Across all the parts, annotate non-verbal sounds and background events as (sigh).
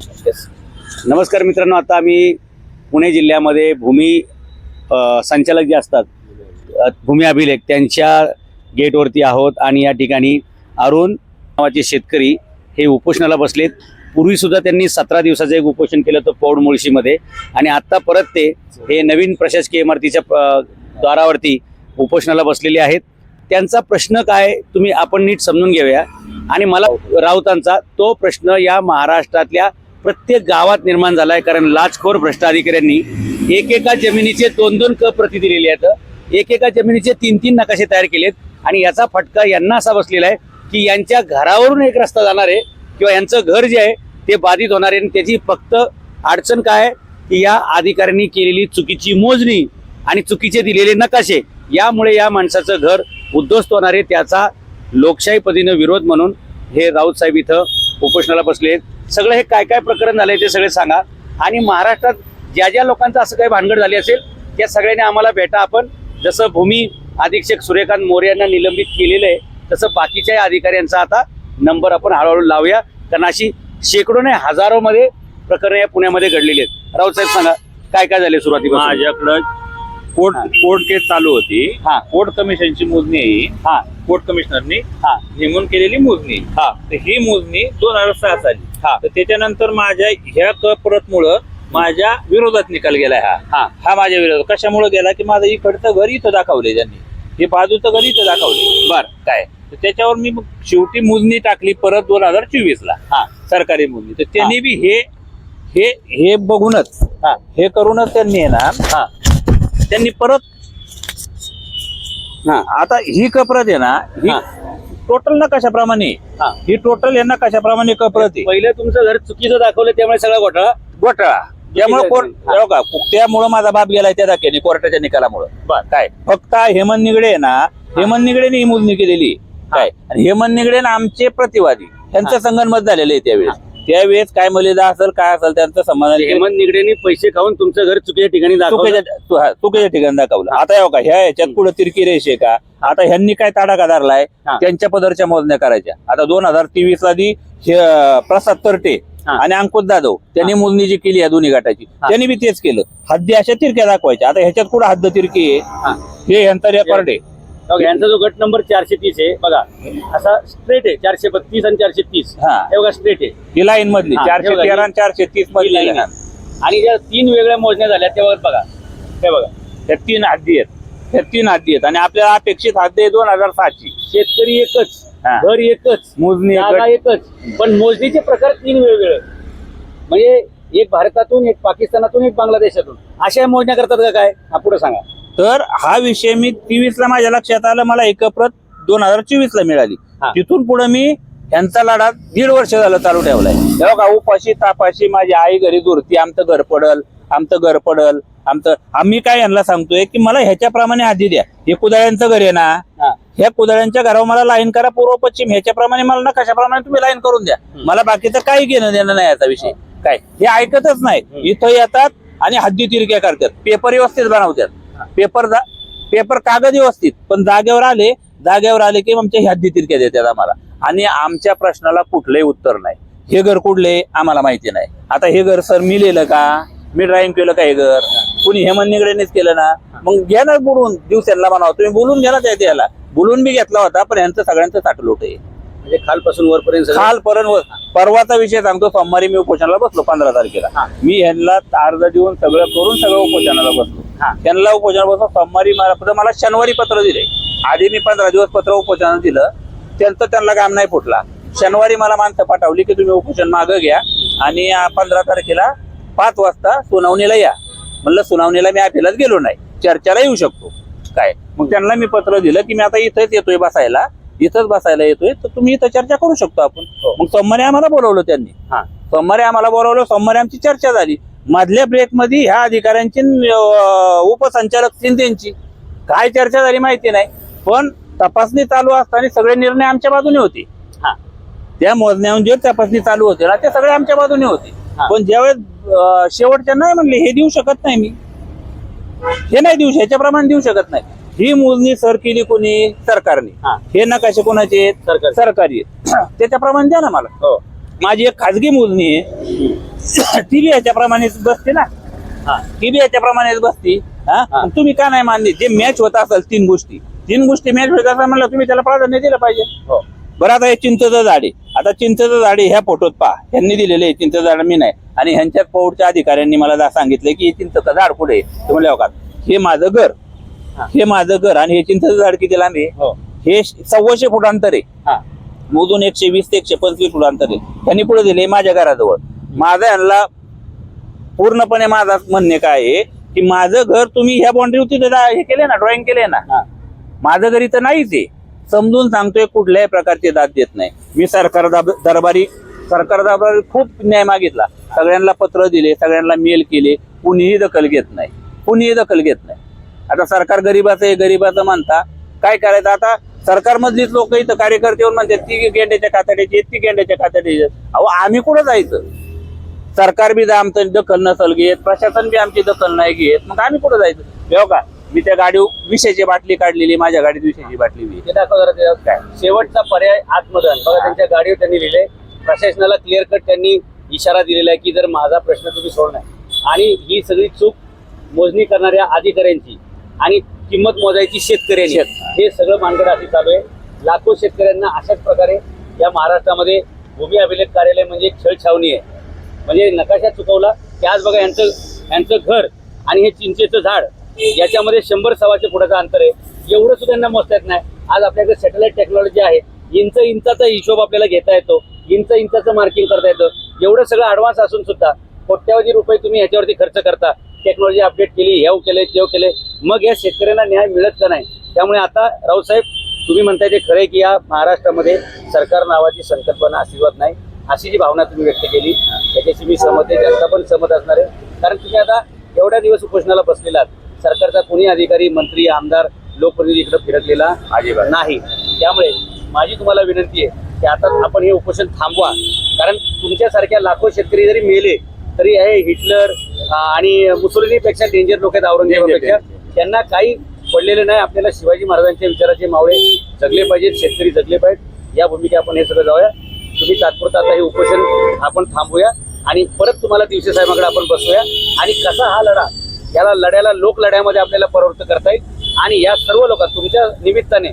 नमस्कार मित्रांनो आता आम्ही पुणे जिल्ह्यामध्ये भूमी संचालक जे असतात भूमी अभिलेख त्यांच्या गेटवरती आहोत आणि या ठिकाणी अरुण नावाचे शेतकरी हे उपोषणाला बसलेत. पूर्वीसुद्धा त्यांनी सतरा दिवसाचं एक उपोषण केलं होतं पौड मुळशीमध्ये आणि आत्ता परत ते हे नवीन प्रशासकीय इमारतीच्या द्वारावरती उपोषणाला बसलेले आहेत. त्यांचा प्रश्न काय तुम्ही आपण नीट समजून घेऊया. आणि मला राऊतांचा तो प्रश्न या महाराष्ट्रातल्या प्रत्येक गावात निर्माण झाला आहे कारण लाचखोर भ्रष्ट अधिकाऱ्यांनी एकेका जमिनीचे दोन दोन क प्रती दिलेली आहेत. एकेका जमिनीचे तीन तीन नकाशे तयार केलेत आणि याचा फटका यांना असा बसलेला आहे की यांच्या घरावरून एक रस्ता जाणार आहे किंवा यांचं घर जे आहे ते बाधित होणार आहे आणि त्याची फक्त अडचण काय की या अधिकाऱ्यांनी केलेली चुकीची मोजणी आणि चुकीचे दिलेले नकाशे यामुळे या माणसाचं घर उद्ध्वस्त होणार आहे. त्याचा लोकशाही पदीनं विरोध म्हणून हे राऊत साहेब इथं उपोषणाला बसले आहेत सगळं हे काय काय प्रकरण झालंय ते सगळे सांगा. आणि महाराष्ट्रात ज्या ज्या लोकांचं असं काही भानगड झाली असेल त्या सगळ्यांनी आम्हाला भेटा आपण. जसं भूमी अधीक्षक सूर्यकांत मोरे यांना निलंबित केलेलं आहे तसं बाकीच्या अधिकाऱ्यांचा आता नंबर आपण हळूहळू लावूया. कारण अशी शेकडो नाही हजारो मध्ये प्रकरण या पुण्यामध्ये घडलेली आहेत. राऊत साहेब सांगा काय काय झाले सुरुवातीपासून? माझ्याकडं कोर्ट. कोर्ट केस चालू होती. हा. कोर्ट कमिशनची मोजणी आहे ही. हा. कोर्ट कमिशनरनी हा. नेमून केलेली मोजणी. हा. तर ही मोजणी दोन हजार सहा साली. तर त्याच्यानंतर माझ्या ह्या क परत मुळे माझ्या विरोधात निकाल गेलाय हा. हा. हा माझ्या विरोधात. कशामुळे गेला? की माझं इकडचं घर इथं दाखवले त्यांनी. हे बाजूचं घर इथं दाखवले बर. काय? त्याच्यावर मी शेवटी मोजणी टाकली परत दोन हजार चोवीस ला हा. सरकारी मोजणी. तर त्यांनी बी हे हे हे बघूनच हा. हे करूनच त्यांनी हा. त्यांनी परत हा. आता ही कप्रत आहे ना. टोटल नकाशाप्रमाणे हा. ही टोटल यांना कशाप्रमाणे आहे पहिलं तुमचं घर चुकीचं दाखवलं त्यामुळे सगळा घोटाळा? घोटाळा. त्यामुळे कोर्ट आहे. हो. का? त्यामुळे माझा बाप गेलाय त्या धक्क्याने कोर्टाच्या निकालामुळे. काय? फक्त हेमंत निगडे ना हेमंत निगडेने ही मोजणी केलेली. काय? आणि हेमंत निगडे ना आमचे प्रतिवादी त्यांचं हा. संगनमत झालेलं आहे त्यावेळेस. त्यावेळेस काय मर्यादा असेल काय असेल त्यांचं संबंध हेमंत निगडेनी पैसे खाऊन तुमचं घर चुकीच्या ठिकाणी दाखवलं. चुकीच्या ठिकाणी दाखवलं. आता हो का ह्या ह्याच्यात पुढे तिरकी रेष का? आता ह्यांनी काय ताडाका धरलाय? हा. त्यांच्या पदरच्या मोजण्या करायच्या. आता दोन हजार तेवीस ला हे, अं, प्रसाद तरटे हा. आणि अंकुश जाधव त्यांनी मोजणी जी केली आहे दोन्ही गटाची हा. त्यांनी बी तेच केलं. हद्दी अशा तिरक्या दाखवायच्या. आता ह्याच्यात कुठं हद्द तिरकी आहे? हा. यांचा रेकॉर्ड आहे. बघा, यांचा जो गट नंबर चारशे तीस आहे बघा असा स्ट्रेट आहे चारशे बत्तीस आणि चारशे तीस. हा. हे बघा स्ट्रेट आहे. ही लाईन मधली हा, चारशे तेरा आणि चारशे तीस ही मधली line line. आहे. आणि ज्या तीन वेगळ्या मोजण्या झाल्या त्या बघा हे बघा. ह्या तीन हद्दी आहेत. ह्या तीन हद्दी आहेत. आणि आपल्याला अपेक्षित हद्द आहे दोन हजार सातची शेतकरी एकच हा. घर एकच मोजणी जागा एकच. पण मोजणीचे प्रकार तीन वेगवेगळे. म्हणजे एक भारतातून एक पाकिस्तानातून एक बांगलादेशातून. अशा मोजण्या करतात का काय? हा पुढे सांगा. तर हा विषय मी तेवीस ला माझ्या लक्षात आलं मला एक प्रत दोन हजार चोवीस ला मिळाली. हा. तिथून पुढे मी यांचा लढा दीड वर्ष झालं चालू ठेवलाय. तेव्हा का उपाशी तापाशी माझी आई घरी दुरती आमचं घर पडल आमचं घर पडल आमचं आम्ही काय यांना सांगतोय की मला ह्याच्याप्रमाणे आधी द्या. हे कुदळ्यांचं घर आहे ना हा. ह्या कुदळ्यांच्या घरावर मला लाईन करा पूर्व पश्चिम ह्याच्याप्रमाणे मला ना कशाप्रमाणे तुम्ही लाईन करून द्या. मला बाकीचं काही घेणं देणं नाही याचा विषय. काय? हे ऐकतच नाही. इथं येतात आणि हद्दी तिरक्या करतात. पेपर व्यवस्थित बनवतात. पेपर जा- पेपर कागद व्यवस्थित पण जागेवर आले जागेवर आले की आमच्या ह्या तिरक्या देतात आम्हाला. आणि आमच्या प्रश्नाला कुठलंही उत्तर नाही. हे घर कुठले आम्हाला माहिती नाही. आता हे घर सर मी लिहिलं का? मी ड्राईव्ह केलं का हे घर? कुणी हेमंत निगडेनेच केलं ना? मग घ्या ना बोलून दिवसांना म्हणावं. तुम्ही बोलून घ्या ना त्या त्याला. बोलून बी घेतला होता पण यांचं सगळ्यांचं साठलोट आहे. म्हणजे खालपासून वरपर्यंत सगळं- काल पर्यंत परवाचा विषय सांगतो सोमवारी मी उपोषणाला बसलो पंधरा तारखेला. हा. मी ह्यांना अर्ज देऊन सगळं करून सगळं उपोषणाला बसलो. हा. त्यांना उपोषणाला बसलो सोमवारी मला फक्त मला शनिवारी पत्र दिले. आधी मी पंधरा दिवस पत्र उपोषणाला दिलं. त्यांचं त्यांना काम नाही फुटला. शनिवारी मला माणसं पाठवली की तुम्ही उपोषण मागं घ्या आणि पंधरा तारखेला पाच वाजता सुनावणीला या. म्हणलं सुनावणीला मी अपिलाच गेलो नाही. चर्चेला येऊ शकतो. काय? मग त्यांना मी पत्र दिलं की मी आता इथंच येतोय बसायला. इथंच बसायला येतोय तर तुम्ही इथं चर्चा करू शकतो आपण. हो. मग सोमवारी आम्हाला बोलवलं त्यांनी. हा. सोमवारी आम्हाला बोलवलं सोमवारी आमची चर्चा झाली. मधल्या ब्रेकमध्ये ह्या अधिकाऱ्यांची उपसंचालक शिंदेची काय चर्चा झाली माहिती नाही पण तपासणी चालू असताना सगळे निर्णय आमच्या बाजूने होते. हा. त्या मोजण्याहून जे तपासणी चालू होते ना ते सगळे आमच्या बाजूने होते. पण ज्यावेळेस शेवटच्या नाही म्हणले हे देऊ शकत नाही मी. हे नाही देऊ ह्याच्याप्रमाणे देऊ शकत नाही. ही मोजणी सर केली कोणी? सरकारने. हा. नकाशे कोणाचे आहेत? सरकार सरकारी आहेत. (coughs) त्याच्याप्रमाणे द्या ना मला. हो. माझी एक खाजगी मोजणी आहे. (coughs) ती बी ह्याच्याप्रमाणेच बसते ना. हा. ती बी ह्याच्याप्रमाणेच बसती. हा? तुम्ही का नाही मानली? जे मॅच होत असेल तीन गोष्टी. तीन गोष्टी मॅच होत असेल म्हणलं तुम्ही त्याला प्राधान्य दिलं पाहिजे. हो. बरं आता हे चिंचेचं झाड आहे. आता चिंचेचं झाड ह्या फोटोत पहा. ह्यांनी दिलेले आहे चिंचेचं झाड मी नाही. आणि ह्यांच्याच पौडच्या अधिकाऱ्यांनी मला सांगितलं की हे चिंचेचं झाड कुठे आहे? ते म्हणले "हो का हे माझं घर. हा. माझं घर आणि हे चिंचेचं झाड किती लांब आहे? हो. हे सव्वाशे फूट अंतर आहे. हा. मोजून एकशे वीस ते एकशे पंचवीस फूट अंतर आहे. त्यांनी पुढे दिले माझ्या घराजवळ. माझं यांना पूर्णपणे माझा म्हणणे काय आहे की माझं घर तुम्ही ह्या बाउंड्रीवरती हे केले ना ड्रॉइंग केले ना? माझं घरी तर नाहीच आहे. समजून सांगतोय कुठल्याही प्रकारची दाद देत नाही. मी सरकार दाब- दरबारी सरकार दरबारी खूप न्याय मागितला. सगळ्यांना पत्र दिले सगळ्यांना मेल केले. कुणीही दखल घेत नाही. कुणीही दखल घेत नाही. आता सरकार गरीबाचं आहे गरीबाचं म्हणता. काय करायचं? आता सरकारमधलीच लोक इथं कार्यकर्ते येऊन म्हणतात ती गेंड्याच्या कातड्याची ती गेंड्याच्या कातड्याची अहो आम्ही कुठं जायचं? सरकार बी आमचं दखल नसल घेत प्रशासन बी आमची दखल नाही घेत मग आम्ही कुठं जायचं? हो का मी त्या गाडी विषयाची बाटली काढलेली माझ्या गाडीत विषयाची बाटली काय? शेवटचा पर्याय आत्मदहन. बघा त्यांच्या गाडीवर त्यांनी लिहिले प्रशासनाला क्लिअर कट त्यांनी इशारा दिलेला आहे की जर माझा प्रश्न तुम्ही सोडणार. आणि ही सगळी चूक मोजणी करणाऱ्या अधिकाऱ्यांची आणि किंमत मोजायची शेतकऱ्यांची हे सगळं मानगड अशी चालू आहे. लाखो शेतकऱ्यांना अशाच प्रकारे या महाराष्ट्रामध्ये भूमी अभिलेख कार्यालय म्हणजे छळ छावणी आहे. म्हणजे नकाशा चुकवला की आज बघा यांचं यांचं घर आणि हे चिंचेचं झाड याच्यामध्ये शंभर सव्वाशे फुटाचं अंतर आहे. एवढं सुद्धा यांना मोजता येत नाही. आज आपल्याकडे सॅटेलाइट टेक्नॉलॉजी आहे. इंच इंचाचा हिशोब आपल्याला घेता येतो. इंच इंचाचं मार्किंग करता येतं. एवढं सगळं ॲडव्हान्स असून सुद्धा कोट्यावधी रुपये तुम्ही ह्याच्यावरती खर्च करता. टेक्नॉलॉजी अपडेट केली हेव केले तेव केले मग या शेतकऱ्यांना न्याय मिळत का नाही? त्यामुळे आता रावसाहेब तुम्ही म्हणताय ते खरंय की या महाराष्ट्रामध्ये सरकार नावाची संकल्पना अस्तित्वात नाही. अशी जी भावना तुम्ही व्यक्त केली त्याच्याशी मी सहमत आहे जनता पण सहमत असणार आहे. कारण तुम्ही आता एवढ्या दिवस उपोषणाला बसलेला सरकारचा कोणी अधिकारी मंत्री आमदार लोकप्रतिनिधी इकडे फिरकलेला अजिबात. नाही. त्यामुळे माझी तुम्हाला विनंती आहे की आता आपण हे उपोषण थांबवा. कारण तुमच्यासारख्या लाखो शेतकरी जरी मेले तरी हे हिटलर आणि मुसोलिनीपेक्षा डेंजर लोक आहेत औरंगजेबापेक्षा. त्यांना काही पडलेलं नाही. आपल्याला शिवाजी महाराजांच्या विचाराचे मावळे जगले पाहिजेत शेतकरी जगले पाहिजेत. या भूमिके आपण हे सगळं जाऊया. तुम्ही तात्पुरता आता हे उपोषण आपण थांबूया. आणि परत तुम्हाला दिवसे साहेबांकडे आपण बसूया. आणि कसा हा लढा याला लढ्याला लोक लढ्यामध्ये आपल्याला प्रवृत्त करता येईल? आणि या सर्व लोक तुमच्या निमित्ताने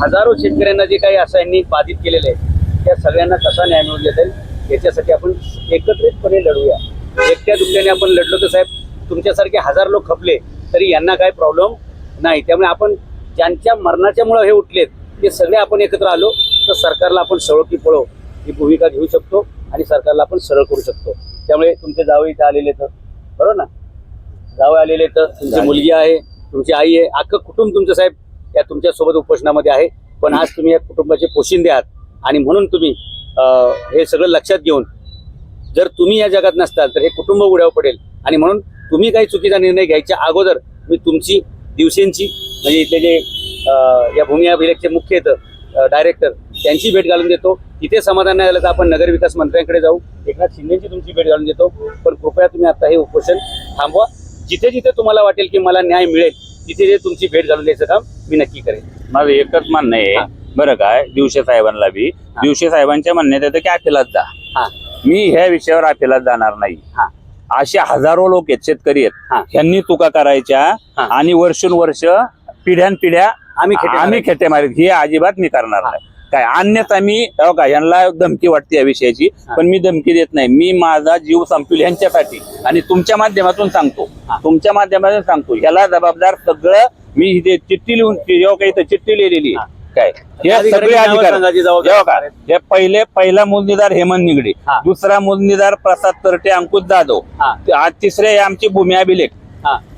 हजारो शेतकऱ्यांना जे काही असं यांनी बाधित केलेले आहे त्या सगळ्यांना कसा न्याय मिळवून देता येईल? याच्यासाठी आपण एकत्रितपणे लढूया. एकट्या दुसऱ्याने आपण लढलो तर साहेब तुमच्यासारखे हजार लोक खपले तरी यांना काय प्रॉब्लेम नाही. त्यामुळे आपण ज्यांच्या मरणाच्यामुळे हे उठलेत ते सगळे आपण एकत्र आलो तर सरकारला आपण सळो की पळो ही भूमिका घेऊ शकतो आणि सरकारला आपण सरळ करू शकतो. त्यामुळे तुमचे जावई इथे आलेले तर बरोबर ना? जावई आलेले तर तुमची मुलगी आहे तुमची आई आहे अख्खं कुटुंब तुमचं साहेब या तुमच्यासोबत उपोषणामध्ये आहे. पण आज तुम्ही या कुटुंबाचे पोशिंदे आहात आणि म्हणून तुम्ही हे सगळं लक्षात घेऊन जर तुम्ही या जगात नसताल तर हे कुटुंब उड्यावर पडेल. आणि म्हणून तुम्ही काही चुकीचा निर्णय घ्यायच्या अगोदर मी तुमची दिवसेंची म्हणजे इथले जे या भूमी अभिलेखचे मुख्य डायरेक्टर त्यांची भेट घालून देतो. तिथे समाधान नाही झालं तर आपण नगर विकास मंत्र्यांकडे जाऊ. एकनाथ शिंदेची तुमची भेट घालून देतो. पण कृपया तुम्ही आता हे उपोषण थांबवा. जिथे जिथे तुम्हाला वाटेल की मला न्याय मिळेल तिथे तिथे तुमची भेट घालून द्यायचं काम मी नक्की करेन. माझं एकच म्हणणं हा. आहे बरं काय दिवशे साहेबांना बी. दिवशे साहेबांच्या म्हणण्यात येतं की अपिलात जा. हा. मी ह्या विषयावर अपिलात जाणार नाही हा असे हजारो लोक आहेत शेतकरी हा. आहेत ह्यांनी चुका करायच्या हा. आणि वर्षोनवर्ष पिढ्यान पिढ्या आम्ही आम्ही. खेटे मारित हे अजिबात मी करणार हा. नाही काय अन्यथा मी हो का यांना धमकी वाटते या विषयाची हा. पण मी धमकी देत नाही मी माझा जीव संपविल यांच्यासाठी आणि तुमच्या माध्यमातून सांगतो हा. तुमच्या माध्यमातून सांगतो ह्याला जबाबदार सगळं मी चिठ्ठी लिहून जेव्हा काही इथं चिठ्ठी लिहिलेली. हा. काय? हे सगळे अधिकार. जबाबदार. हे पहिले पहिला मोजणीदार हेमंत निगडे. दुसरा मोजणीदार प्रसाद तरटे अंकुश जाधव. आज तिसरे आमचे भूमी अभिलेख.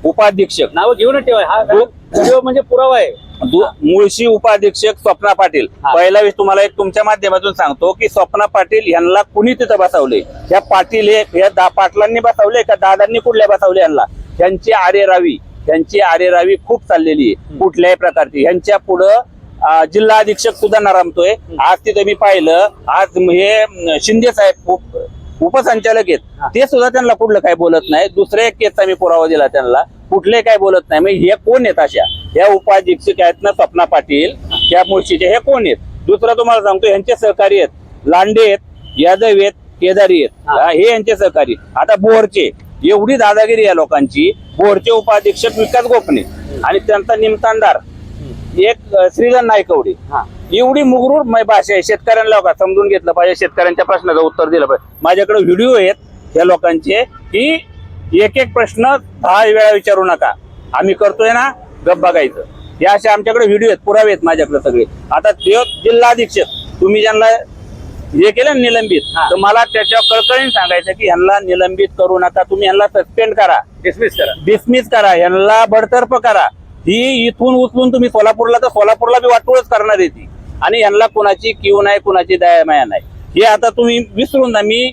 उपाधीक्षक. नावं घेऊनच ठेवा. हा म्हणजे पुरावा आहे. मुळशी उपाधीक्षक स्वप्ना पाटील. पहिला वेळेस तुम्हाला एक तुमच्या माध्यमातून सांगतो की स्वप्ना पाटील यांना कुणी तिथं बसवले? या पाटील हे या पाटलांनी बसवले का दादांनी कुठल्या बसवले यांना? त्यांची आरे रावी त्यांची आरे रावी खूप चाललेली आहे कुठल्याही प्रकारची. यांच्या पुढं जिल्हा अधीक्षक सुद्धा नरमतोय आज तिथे मी पाहिलं आज हे शिंदे साहेब उप- उपसंचालक. आहेत. ते सुद्धा त्यांना कुठलं काय बोलत नाही. दुसऱ्या एक केसचा मी पुरावा दिला त्यांना. कुठले काय बोलत नाही. मग हे कोण आहेत अशा? या उपाधीक्षक आहेत ना स्वप्ना पाटील या मुळशीचे हे कोण आहेत? दुसरं तुम्हाला सांगतो यांचे सहकारी आहेत. लांडे आहेत यादव आहेत केदारी आहेत. हे. यांचे सहकारी आता बोरचे. एवढी दादागिरी या लोकांची. बोरचे उपाधीक्षक विकास गोपने. आणि त्यांचा निमतानदार एक अ, श्रीधर नायकवडी हा. एवढी मुगरूर भाषा आहे शेतकऱ्यांना बघा समजून घेतलं पाहिजे शेतकऱ्यांच्या प्रश्नाचं उत्तर दिलं पाहिजे. माझ्याकडे व्हिडिओ आहेत या लोकांचे की एक एक प्रश्न दहा वेळा विचारू नका. आम्ही करतोय ना गप बघायचं. हे असे आमच्याकडे व्हिडिओ आहेत पुरावे आहेत माझ्याकडे सगळे. आता ते जिल्हा अधीक्षक तुम्ही ज्यांना हे केलं ना निलंबित. तर मला त्याच्या कळकळीने सांगायचं की ह्यांना निलंबित करू नका. तुम्ही ह्यांना सस्पेंड करा. डिसमिस करा. डिसमिस करा. यांना बडतर्फ करा. ही इथून उचलून तुम्ही सोलापूरला तर सोलापूरला बी वाटोळच करणार आहे ती. आणि यांना कुणाची किव नाही कुणाची दया माया नाही. हे आता तुम्ही विसरून जा. मी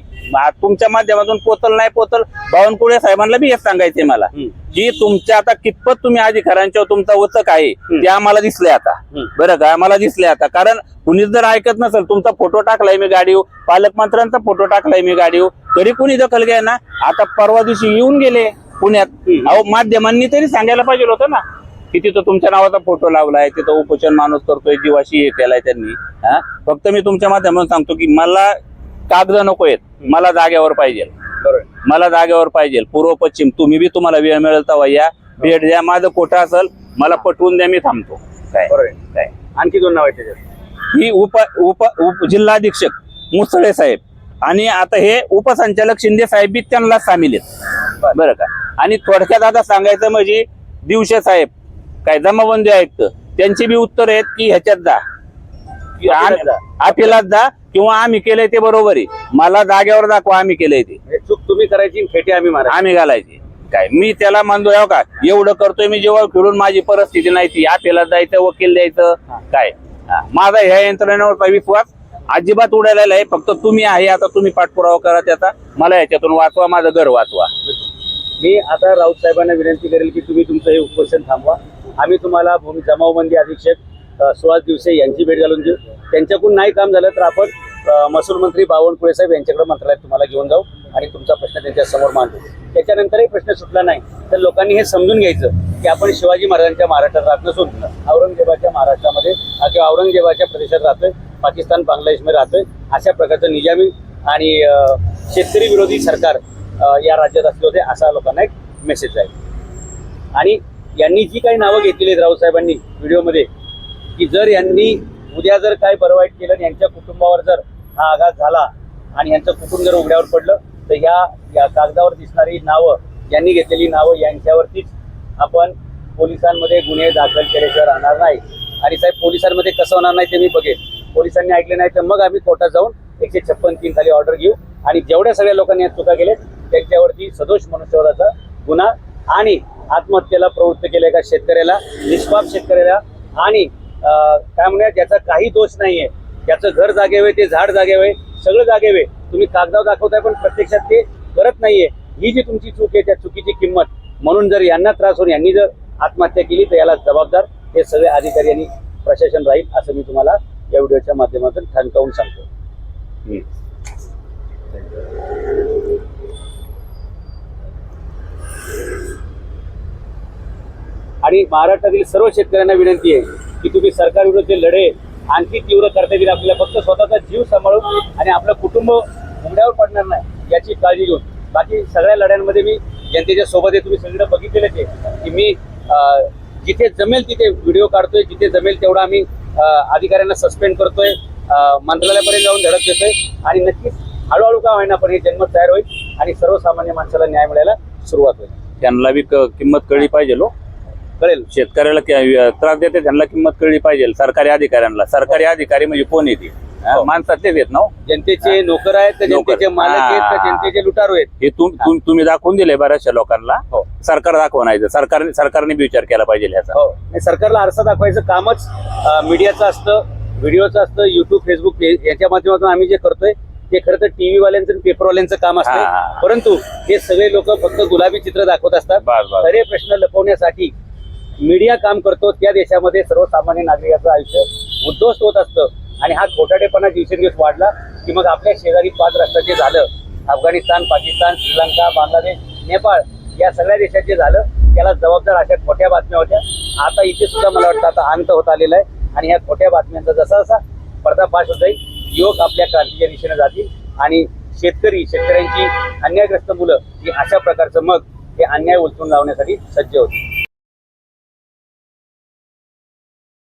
तुमच्या माध्यमातून पोतल नाही पोतल बावनकुळे साहेबांना बी हेच सांगायचंय मला. की तुमच्या आता कितपत तुम्ही अधिकाऱ्यांच्या तुमचा वचक आहे. ते आम्हाला दिसले आता. बरं का? आम्हाला दिसले आता. कारण कुणीच जर ऐकत नसेल तुमचा फोटो टाकलाय मी गाडीवर. पालकमंत्र्यांचा फोटो टाकलाय मी गाडीवर. तरी कुणी दखल घ्या ना आता परवा दिवशी येऊन गेले पुण्यात. अहो माध्यमांनी तरी सांगायला पाहिजे होतं ना. की तिथं तुमच्या नावाचा फोटो लावलाय तिथं उपोषण माणूस करतोय जीवाशी हे केलाय त्यांनी हा? फक्त मी तुमच्या माध्यमातून सांगतो की मला कागद नको आहेत मला जागेवर पाहिजे. बरोबर. मला जागेवर पाहिजे. पूर्व पश्चिम तुम्ही बी तुम्हाला वेळ मिळेल तेव्हा या. भेट द्या माझं कोठं असेल मला पटवून द्या मी थांबतो. काय? बरोबर. काय? आणखी दोन नाव ही उप उप उप जिल्हाधीक्षक मुसळे साहेब. आणि आता हे उपसंचालक शिंदे साहेब बी त्यांना सामील आहेत. बरं. का? आणि थोडक्यात आता सांगायचं म्हणजे दिवशे साहेब काय जमाबंदी आयुक्त त्यांची बी उत्तर आहेत की ह्याच्यात जा. अपिलात जा. अपिलात किंवा आम्ही केलंय ते बरोबर आहे. मला जागेवर दाखवा आम्ही केलंय ते. म्हणजे चूक तुम्ही करायची खेटे आम्ही मारा आम्ही घालायचे. काय? मी त्याला मानतो हो का? एवढं करतोय मी जेव्हा फिरून माझी परिस्थिती नाही ती. आपल्याला जायचं वकील द्यायचं. काय. माझा ह्या यंत्रणेवरचा विश्वास अजिबात उडालेला आहे. फक्त तुम्ही आहे आता तुम्ही पाठपुरावा करा त्याचा. मला याच्यातून वाचवा माझं घर वाचवा. मी आता राऊत साहेबांना विनंती करेल की तुम्ही तुमचं हे उपोषण थांबवा. आम्ही तुम्हाला भूमी जमावबंदी अधीक्षक सुहास दिवसे यांची भेट घालून देऊ. त्यांच्याकडून नाही काम झालं तर आपण महसूल मंत्री बावनकुळे साहेब यांच्याकडे मंत्रालयात तुम्हाला घेऊन जाऊ आणि तुमचा प्रश्न त्यांच्यासमोर मांडू. त्याच्यानंतरही प्रश्न सुटला नाही. तर लोकांनी हे समजून घ्यायचं की आपण शिवाजी महाराजांच्या महाराष्ट्रात राहत नसून औरंगजेबाच्या महाराष्ट्रामध्ये किंवा औरंगजेबाच्या प्रदेशात राहतोय पाकिस्तान बांगलादेशमध्ये राहतोय अशा प्रकारचं निजामी आणि शेतकरी विरोधी सरकार या राज्यात असले होते असा लोकांना एक मेसेज आहे. आणि यांनी जी काही नावं घेतलेली आहेत रावसाहेबांनी व्हिडिओमध्ये की जर यांनी उद्या जर काय बरं वाईट केलं आणि यांच्या कुटुंबावर जर हा आघात झाला आणि यांचं कुटुंब जर उघड्यावर पडलं तर या या कागदावर दिसणारी नावं यांनी घेतलेली नावं यांच्यावरतीच आपण पोलिसांमध्ये गुन्हे दाखल केल्याशिवाय राहणार नाही. आणि साहेब पोलिसांमध्ये कसं होणार नाही ते मी बघेन. पोलिसांनी ऐकले नाही तर मग आम्ही कोर्टात जाऊन एकशे छप्पन तीन खाली ऑर्डर घेऊ आणि जेवढ्या सगळ्या लोकांनी या चुका केल्या त्यांच्यावरती सदोष मनुष्यवधाचा गुन्हा आणि आत्महत्येला प्रवृत्त केले का शेतकऱ्याला निष्पाप शेतकऱ्याला. आणि काय म्हणूया ज्याचा काही दोष नाहीये ज्याचं घर जागेवे ते झाड जागेवे सगळं जागेवे तुम्ही कागदावर दाखवताय पण प्रत्यक्षात ते करत नाहीये. ही जी तुमची चूक आहे त्या चुकीची किंमत म्हणून जर यांना त्रास होऊन यांनी जर आत्महत्या केली तर याला जबाबदार हे सगळे अधिकारी आणि प्रशासन राहील असं मी तुम्हाला या व्हिडिओच्या माध्यमातून ठणकावून सांगतो. आणि महाराष्ट्रातील सर्व शेतकऱ्यांना विनंती आहे की तुम्ही सरकारविरुद्ध लढे आणखी तीव्र करता येईल आपल्याला फक्त स्वतःचा जीव सांभाळून आणि आपलं कुटुंब उघड्यावर पडणार नाही याची काळजी घेऊन. बाकी सगळ्या लढ्यांमध्ये मी जनतेच्या सोबत आहे. तुम्ही सगळं बघितलेलं ते की मी जिथे जमेल तिथे व्हिडिओ काढतोय. जिथे जमेल तेवढा आम्ही अधिकाऱ्यांना सस्पेंड करतोय. मंत्रालयापर्यंत जाऊन धडक देतोय. आणि नक्कीच हळूहळू का होईना पण हे जन्मत तयार होईल आणि सर्वसामान्य माणसाला न्याय मिळायला सुरुवात होईल. त्यांना बी क- किंमत कळली पाहिजे लो. कळेल शेतकऱ्याला कि- त्रास देते त्यांना किंमत कळली पाहिजे सरकारी अधिकाऱ्यांना सरकारी अधिकारी म्हणजे कोण येते हो. माणसातलेच आहेत ना हो. जनतेचे नोकर आहेत नोकर. जनतेचे मालक आहेत हा. जनतेचे लुटारू आहेत हे तुम- तुम- तुम्ही दाखवून दिले बऱ्याचशा लोकांना हो. सरकार दाखवा नाही सरकारने सरकारने बी विचार केला पाहिजे ह्याचा हो आणि सरकारला आरसा दाखवायचं कामच अं, मीडियाचं असतं व्हिडिओचं असतं युट्यूब फेसबुक हे- याच्या माध्यमातून आम्ही जे करतोय ते खरं तर टीव्ही वाल्यांचं आणि पेपरवाल्यांचं काम असतं. परंतु हे सगळे लोक फक्त गुलाबी चित्र दाखवत असतात बस, बस. खरे प्रश्न लपवण्यासाठी मीडिया काम करतो त्या देशामध्ये सर्वसामान्य नागरिकाचं आयुष्य उद्ध्वस्त होत असतं. आणि हा खोटाडेपणा दिवसेंदिवस वाढला की मग आपल्या शेजारी पाच राष्ट्राचे झालं अफगाणिस्तान पाकिस्तान श्रीलंका बांगलादेश नेपाळ या सगळ्या देशाचे झालं त्याला जबाबदार अशा खोट्या बातम्या होत्या. आता इथे सुद्धा मला वाटतं आता अंत होत आलेला आहे. आणि ह्या खोट्या बातम्यांचा जसा जसा पर्दाफाश होत जाईल युवक आपल्या क्रांतीच्या दिशेने जातील. आणि शेतकरी शेतकऱ्यांची अन्यायग्रस्त मुलं ही अशा प्रकारचं मग हे अन्याय उलटून लावण्यासाठी सज्ज होती